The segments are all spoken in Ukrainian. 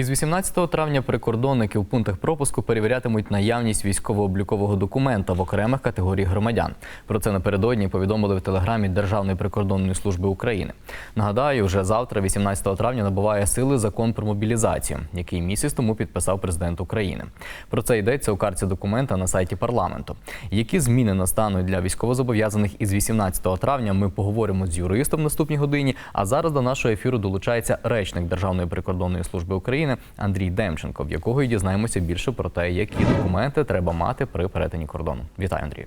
Із 18 травня прикордонники в пунктах пропуску перевірятимуть наявність військово-облікового документа в окремих категоріях громадян. Про це напередодні повідомили в телеграмі Державної прикордонної служби України. Нагадаю, вже завтра, 18 травня, набуває сили закон про мобілізацію, який місяць тому підписав президент України. Про це йдеться у карті документа на сайті парламенту. Які зміни настануть для військовозобов'язаних із 18 травня? Ми поговоримо з юристом в наступній годині. А зараз до нашого ефіру долучається речник Державної прикордонної служби України Андрій Демченко, в якого й дізнаємося більше про те, які документи треба мати при перетині кордону. Вітаю, Андрію.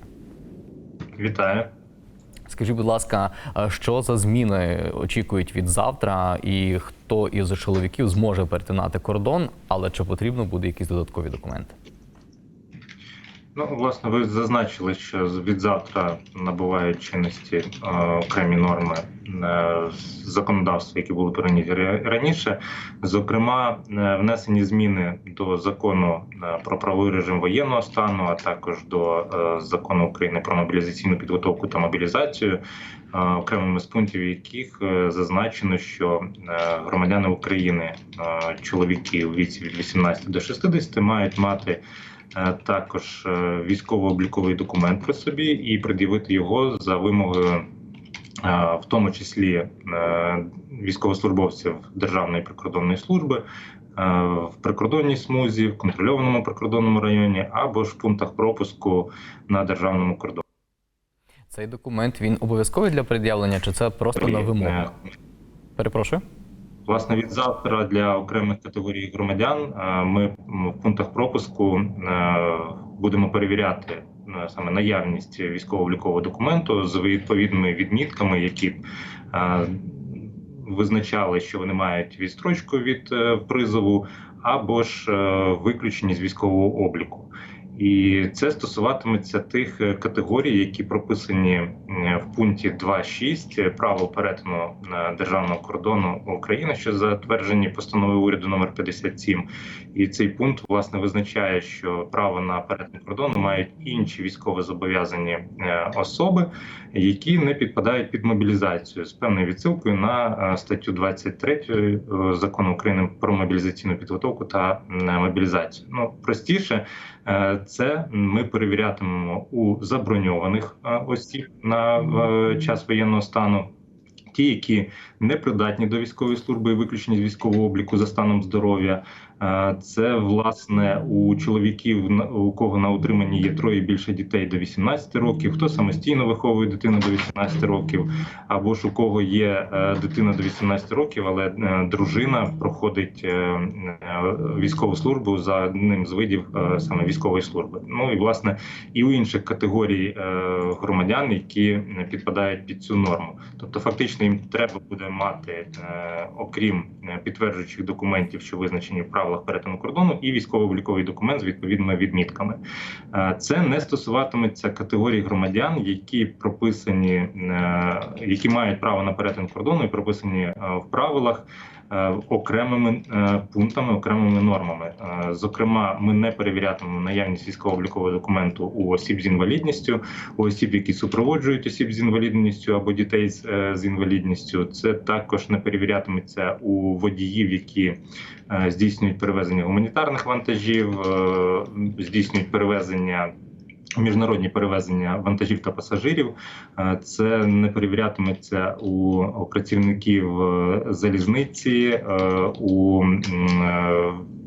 Вітаю. Скажіть, будь ласка, що за зміни очікують від завтра, і хто із чоловіків зможе перетинати кордон, але чи потрібно буде якісь додаткові документи? Ну, власне, ви зазначили, що від завтра набувають чинності е, окремі норми е, законодавства, які були прийняті раніше. Зокрема, е, внесені зміни до закону про правовий режим воєнного стану, а також до закону України про мобілізаційну підготовку та мобілізацію, окремими з пунктів яких зазначено, що громадяни України, чоловіки у віці від 18 до 60 мають мати. Е, також е, військово-обліковий документ при собі і пред'явити його за вимогою, е, в тому числі військовослужбовців Державної прикордонної служби. В прикордонній смузі, в контрольованому прикордонному районі або ж в пунктах пропуску на державному кордоні. Цей документ він обов'язковий для пред'явлення, чи це просто на вимогу? Перепрошую. Власне, від завтра для окремих категорій громадян е, ми в пунктах пропуску е, будемо перевіряти е, саме наявність військово-облікового документу з відповідними відмітками, які визначали, що вони мають відстрочку від призову, або ж виключені з військового обліку. І це стосуватиметься тих е, категорій, які прописані е, в пункті 2.6 правил перетину е, державного кордону України, що затверджені постановою уряду номер 57. І цей пункт власне визначає, що право на перетин кордону мають інші військово зобов'язані е, особи, які не підпадають під мобілізацію з певною відсилкою на е, статтю 23 е, закону України про мобілізаційну підготовку та е, мобілізацію. Ну простіше. Е, Це ми перевірятимемо у заброньованих е, осіб на е, час воєнного стану. Ті, які не придатні до військової служби і виключені з військового обліку за станом здоров'я, це власне у чоловіків, у кого на утриманні є троє більше дітей до 18 років, хто самостійно виховує дитину до 18 років, або ж у кого є е, дитина до 18 років, але е, дружина проходить е, е, військову службу за одним з видів е, саме військової служби. Ну і власне і у інших категорій е, громадян, які підпадають під цю норму. Тобто, фактично, їм треба буде мати, е, окрім е, підтверджуючих документів, що визначені в правилах перетину кордону, і військово-обліковий документ з відповідними відмітками. Е, Це не стосуватиметься категорій громадян, які прописані, е, які мають право на перетин кордону і прописані е, в правилах. Е, Окремими е, пунктами, окремими нормами. Е, Зокрема, ми не перевірятимемо наявність військово-облікового документу у осіб з інвалідністю, у осіб, які супроводжують осіб з інвалідністю або дітей з, інвалідністю. Це також не перевірятиметься у водіїв, які здійснюють перевезення гуманітарних вантажів, здійснюють перевезення. Міжнародні перевезення вантажів та пасажирів. Е, це не перевірятиметься у, працівників е, залізниці, е, у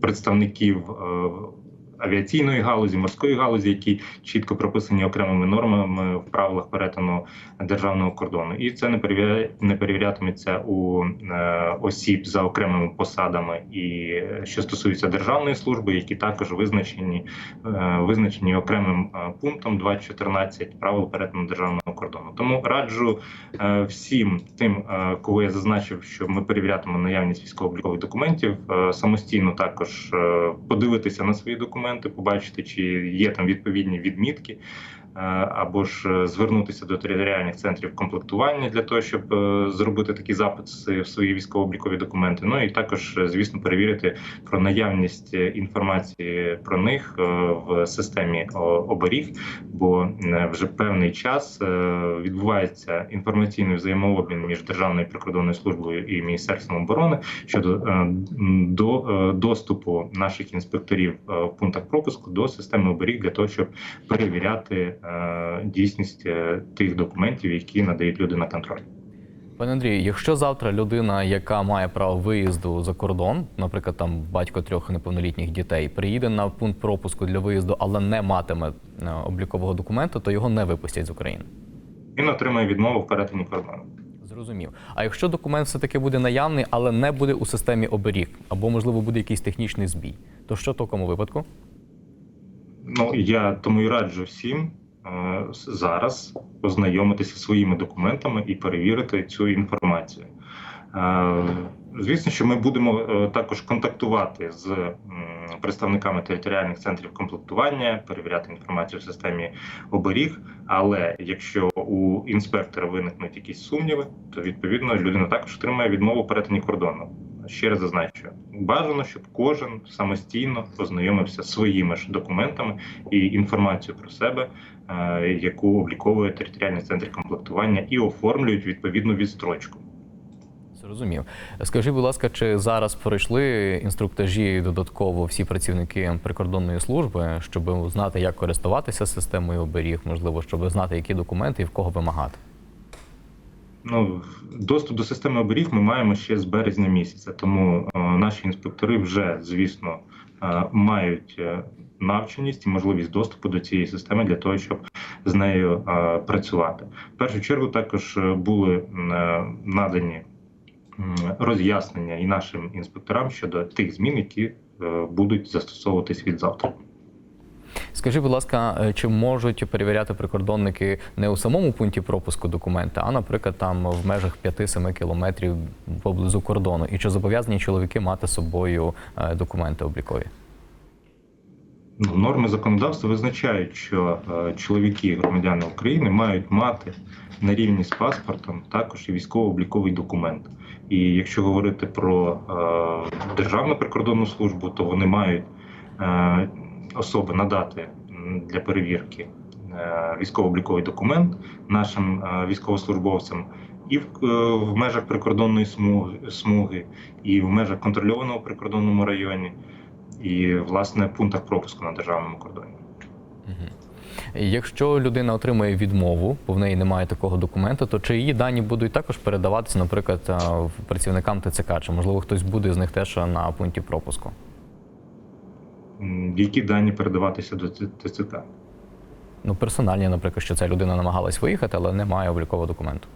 представників авіаційної галузі, морської галузі, які чітко прописані окремими нормами в правилах перетину державного кордону, і це не перевіря... не перевірятиметься у е, осіб за окремими посадами, і е, що стосується державної служби, які також визначені е, визначені окремим пунктом 2.14 правил перетину державного кордону. Тому раджу всім тим, кого я зазначив, що ми перевірятимемо наявність військово-облікових документів, самостійно також подивитися на свої документи, побачити, чи є там відповідні відмітки. Е, або ж е, звернутися до територіальних центрів комплектування для того, щоб е, зробити такі записи в свої військово-облікові документи. Ну і також, звісно, перевірити про наявність інформації про них в системі оберіг, бо вже певний час відбувається інформаційний взаємообмін між Державною прикордонною службою і Міністерством оборони щодо до доступу наших інспекторів в пунктах пропуску до системи оберіг для того, щоб перевіряти дійсність е, тих документів, які надають люди на контроль. Пане Андрію, якщо завтра людина, яка має право виїзду за кордон, наприклад, там батько трьох неповнолітніх дітей, приїде на пункт пропуску для виїзду, але не матиме е, облікового документу, то його не випустять з України. Він отримає відмову в перетині кордону. Зрозумів. А якщо документ все-таки буде наявний, але не буде у системі оберіг, або можливо буде якийсь технічний збій, то що в такому випадку? Ну я тому і раджу всім е, зараз ознайомитися своїми документами і перевірити цю інформацію. Звісно, що ми будемо е, також контактувати з представниками територіальних центрів комплектування, перевіряти інформацію в системі оберіг. Але якщо у інспектора виникнуть якісь сумніви, то відповідно людина також отримає відмову перетині кордону. Ще раз зазначу, бажано, щоб кожен самостійно ознайомився зі своїми ж документами і інформацією про себе, е, яку обліковує територіальний центр комплектування, і оформлюють відповідну відстрочку. Зрозумів. Скажіть, будь ласка, чи зараз пройшли інструктажі додатково всі працівники прикордонної служби, щоб знати, як користуватися системою оберіг, можливо, щоб знати, які документи і в кого вимагати? Ну, доступ до системи оберіг ми маємо ще з березня місяця, тому е, наші інспектори вже, звісно, е, мають е, навченість і можливість доступу до цієї системи для того, щоб з нею е, працювати. В першу чергу також е, були е, надані роз'яснення і нашим інспекторам щодо тих змін, які е, будуть застосовуватись від завтра. Скажіть, будь ласка, е, чи можуть перевіряти прикордонники не у самому пункті пропуску документи, а, наприклад, там в межах 5-7 кілометрів поблизу кордону? І чи зобов'язані чоловіки мати з собою е, документи облікові? Ну, Норми законодавства визначають, що е, чоловіки, громадяни України, мають мати на рівні з паспортом також і військово-обліковий документ. І якщо говорити про Державну прикордонну службу, то вони мають особи надати для перевірки е, військово-обліковий документ нашим е, військовослужбовцям. І в, е, в межах прикордонної смуги, смуги, і в межах контрольованого прикордонному районі, і власне пунктах пропуску на державному кордоні. Якщо людина отримує відмову, бо в неї немає такого документу, то чи її дані будуть також передаватися, наприклад, працівникам ТЦК, чи можливо хтось буде з них теж на пункті пропуску? Які дані передаватися до ТЦК? Ну, персональні, наприклад, що ця людина намагалась виїхати, але не має облікового документу.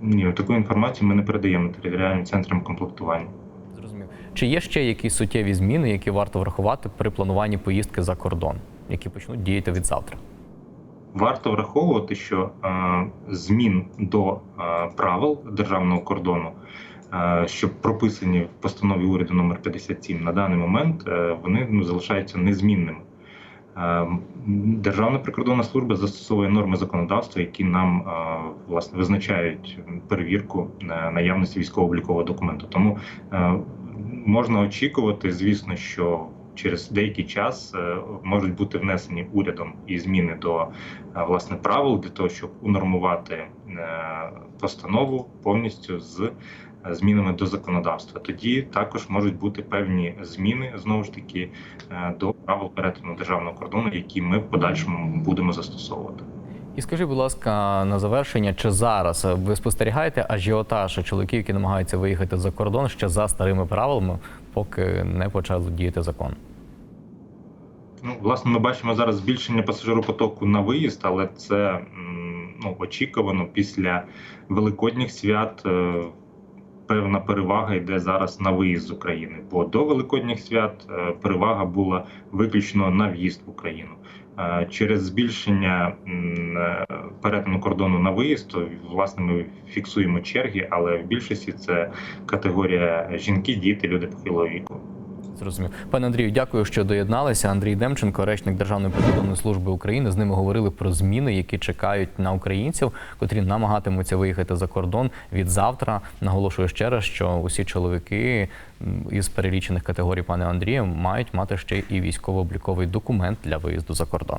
Ні, таку інформацію ми не передаємо територіальним центрам комплектування. Зрозумів. Чи є ще якісь суттєві зміни, які варто врахувати при плануванні поїздки за кордон, які почнуть діяти від завтра? Варто враховувати, що е, змін до е, правил державного кордону, що прописані в постанові уряду номер 57 на даний момент, е, вони ну, залишаються незмінними. Е, Державна прикордонна служба застосовує норми законодавства, які нам е, власне визначають перевірку е, наявності військово-облікового документу. Тому е, можна очікувати, звісно, що через деякий час е, можуть бути внесені урядом і зміни до е, власне правил для того, щоб унормувати е, постанову повністю з е, змінами до законодавства. Тоді також можуть бути певні зміни знову ж таки е, до правил перетину державного кордону, які ми в подальшому будемо застосовувати. І скажіть, будь ласка, на завершення, чи зараз ви спостерігаєте ажіотаж чоловіків, які намагаються виїхати за кордон ще за старими правилами, поки не почав діяти закон? Ну, власне, ми бачимо зараз збільшення пасажиропотоку на виїзд, але це ну, очікувано після великодніх свят. Певна перевага йде зараз на виїзд з України, бо до великодніх свят е, перевага була виключно на в'їзд в Україну. Е, Через збільшення е, перетину кордону на виїзд, то власне ми фіксуємо черги, але в більшості це категорія жінки, діти, люди похилого віку. Зрозумів. Пане Андрію, дякую, що доєдналися. Андрій Демченко, речник Державної прикордонної служби України. З ними говорили про зміни, які чекають на українців, котрі намагатимуться виїхати за кордон від завтра. Наголошую ще раз, що усі чоловіки із перелічених категорій пане Андрія мають мати ще і військово-обліковий документ для виїзду за кордон.